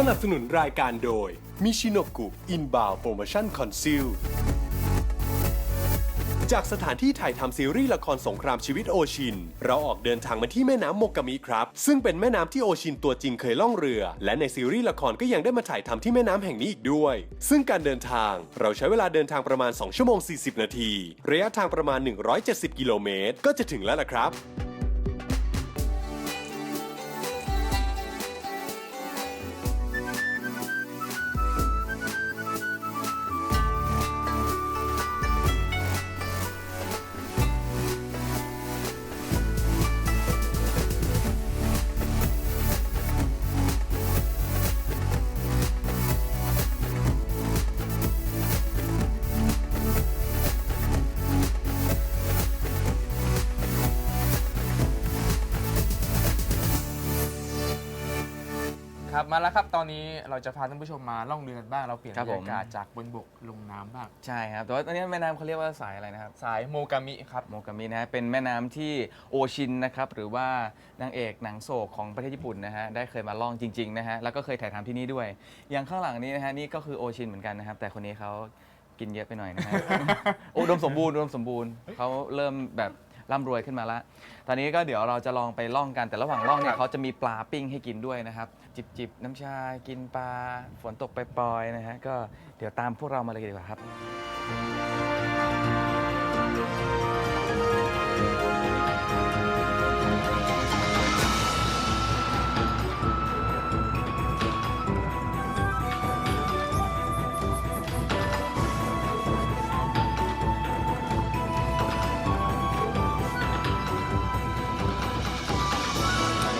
สนับสนุนรายการโดยมิชิโนกุอินบาวโปรโมชั่นคอนซิลจากสถานที่ถ่ายทำซีรีส์ละครสงครามชีวิตโอชิน เราออกเดินทางมาที่แม่น้ำโมกามิครับ ซึ่งเป็นแม่น้ำที่โอชินตัวจริงเคยล่องเรือ และในซีรีส์ละครก็ยังได้มาถ่ายทำที่แม่น้ำแห่งนี้อีกด้วย ซึ่งการเดินทางเราใช้เวลาเดินทางประมาณ 2 ชั่วโมง 40 นาที ระยะทางประมาณ 170 กิโลเมตร ก็จะถึงแล้วล่ะครับ ครับมาแล้วครับตอนนี้เราจะพาท่านผู้ชมมาล่องเรือกันบ้างเราเปลี่ยนครับบรผรมยากาศจากบนบกลงน้ำบ้างใช่ครับแต่ว่าตอนนี้แม่น้ำเขาเรียกว่าสายอะไรนะครับ สายโมกามิครับ โมกามินะฮะเป็นแม่น้ำที่โอชินนะครับหรือว่านางเอกหนังโศกของประเทศญี่ปุ่นนะฮะได้เคยมาล่องจริงๆนะฮะแล้วก็เคยถ่ายทำที่นี่ด้วย อย่างข้างหลังนี้นะฮะนี่ก็คือโอชินเหมือนกันนะครับแต่คนนี้เขากินเยอะไปหน่อยนะฮะ อุดมสมบูรณ์อุดมสมบูรณ์เขาเริ่มแบบ ร่ำรวยขึ้นมาละตอนนี้ก็เดี๋ยวเราจะลองไปล่องกัน แต่ระหว่างล่องเนี่ยเขาจะมีปลาปิ้งให้กินด้วยนะครับ จิบจิบน้ำชา กินปลา ฝนตกปล่อยๆนะฮะ ก็เดี๋ยวตามพวกเรามาเลยดีกว่าครับ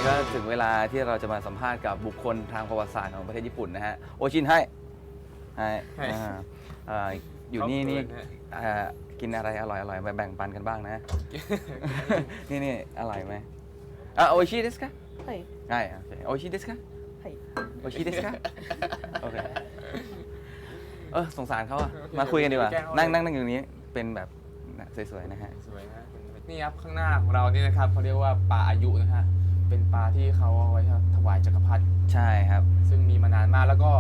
ก็ถึงเวลาที่เราจะมาสัมภาษณ์กับบุคคลทางประวัติศาสตร์ของประเทศญี่ปุ่นนะฮะ โอชินให้ให้ ให้ อ่าเอ่ออยู่นี่นี่ ครอบครัวนะ เอ่อกินอะไรอร่อยอร่อยมาแบ่งปันกันบ้างนะ นี่นี่อร่อยไหมอ่ะโอชิเดสกะ はい。 ใช่โอเคโอชิเดสกะ はい。 โอชิเดสกะโอเคเออสงสารเขาอะมาคุยกันดีกว่า แกล้งเขา นั่งนั่งนั่งอยู่ตรงนี้เป็นแบบสวยๆนะฮะ สวยนะนี่ครับข้างหน้าของเรานี่นะครับเขาเรียกว่าปลาอายุนะฮะ เป็นปลาที่เขาเอาไว้ถวายจักรพรรดิใช่ครับ ซึ่งมีมานานมากแล้วก็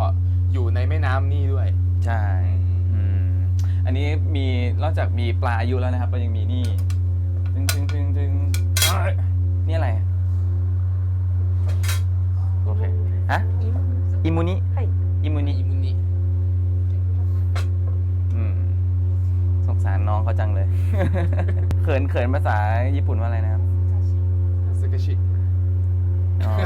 อยู่ในแม่น้ำนี่ด้วย ใช่อืมอันนี้มีนอกจากมีปลาอายุแล้วนะครับก็ยังมีนี่ตึงตึงตึงตึงนี่อะไรโอเคฮะอิมูนิはい。อิมูนิอิมุนิอืมสงสารน้องเขาจังเลย เขินเขินภาษาญี่ปุ่นว่าอะไรนะครับซึกชิอ๋อ โอเค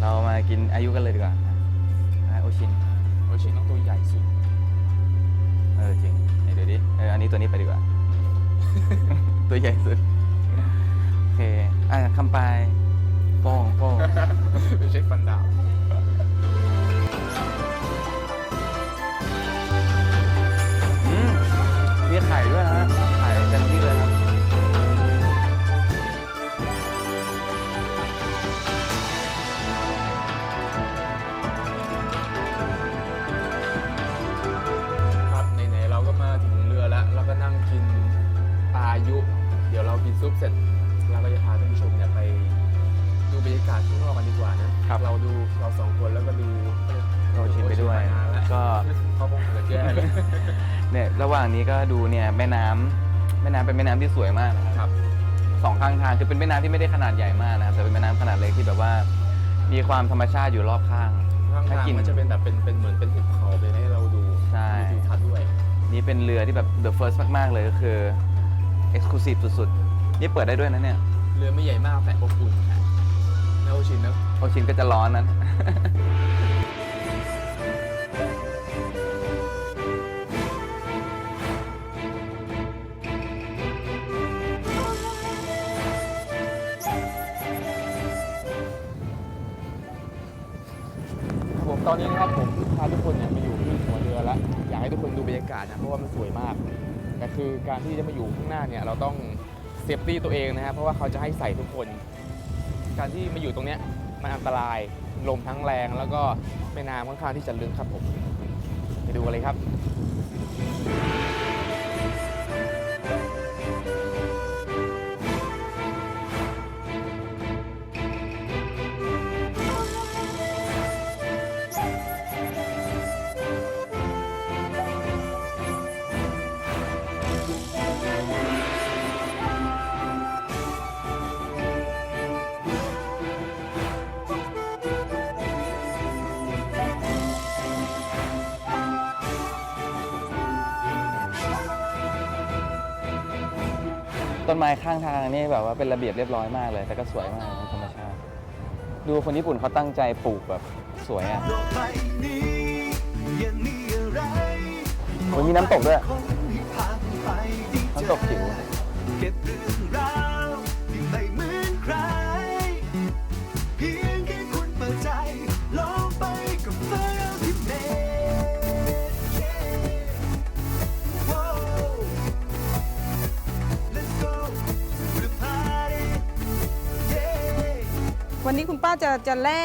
เรามากินอายุกันเลยดีกว่าอะโอชิน โอชิต้องตัวใหญ่สุด เออจริงไหนเดี๋ยวดิเอออันนี้ตัวนี้ไปดีกว่า ตัวใหญ่สุด โอเค อะคำไปลาย โป้งโป้งไม่ใช่ฟันดาบอืมมีไข่ด้วยนะไข่เต็มที่เลยครับครับไหนๆเราก็มาถึงเรือแล้วเราก็นั่งกินปลาอายุ เดี๋ยวเรากินซุปเสร็จ เราก็จะพาท่านผู้ชมเนี่ยไป ดูบรรยากาศข้างนอกกันดีกว่านะครับ เราดูเราสองคนแล้วก็ดูเอ้ยเราชิมไปด้วยโอ้ชิมมานานแล้วก็เขาคงเกิดแย่เลยเนี่ยระหว่างนี้ก็ดูเนี่ยแม่น้ำแม่น้ำเป็นแม่น้ำที่สวยมากนะครับ ครับ สองข้างทางคือเป็นแม่น้ำที่ไม่ได้ขนาดใหญ่มากนะครับแต่เป็นแม่น้ำขนาดเล็กที่แบบว่า มีความธรรมชาติอยู่รอบข้าง ข้างถ้าทางกินมันจะเป็นแบบเป็นเป็นเหมือนเป็นหุบเขาไปให้เราดูใช่ ดูทิวทัศน์ด้วย นี่เป็นเรือที่แบบ the first มาก ๆ เลยก็คือ exclusive สุด ๆ นี่เปิดได้ด้วยนะเนี่ย เรือไม่ใหญ่มากแต่อบอุ่นค่ะ แล้วโอชินนะโอชินก็จะร้อนนั้นครับผมตอนนี้นะครับผมพาทุกคนเนี่ยมาอยู่ที่หัวเรือแล้ว อยากให้ทุกคนดูบรรยากาศนะเพราะว่ามันสวยมาก แต่คือการที่จะมาอยู่ข้างหน้าเนี่ยเราต้องเซฟตี้ตัวเองนะครับเพราะว่าเขาจะให้ใส่ทุกคน การที่มาอยู่ตรงเนี้ยมันอันตรายลมทั้งแรงแล้วก็แม่น้ำค่อนข้างที่จะลึกครับผม ไปดูกันเลยครับ ต้นไม้ข้างทางนี่แบบว่าเป็นระเบียบเรียบร้อยมากเลย แต่ก็สวยมากเป็นธรรมชาติ ดูคนญี่ปุ่นเขาตั้งใจปลูกแบบสวยอะโลกใบนี้ยังมีน้ำตกด้วยคงให้ผ่านไปได้เจอน้ำตกจิ๋ว วันนี้คุณป้าจะจะแล่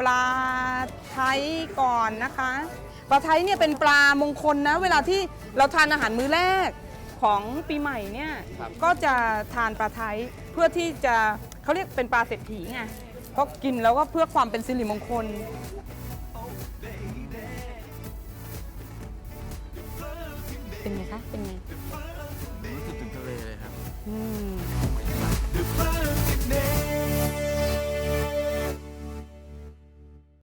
ปลาไทยก่อนนะคะ ปลาไทยเนี่ยเป็นปลามงคลนะ เวลาที่เราทานอาหารมื้อแรกของปีใหม่เนี่ยครับก็จะทานปลาไทยเพื่อที่จะเขาเรียกเป็นปลาเศรษฐีไงเพราะกินแล้วก็เพื่อความเป็นสิริมงคลเป็นไงคะ เป็นไง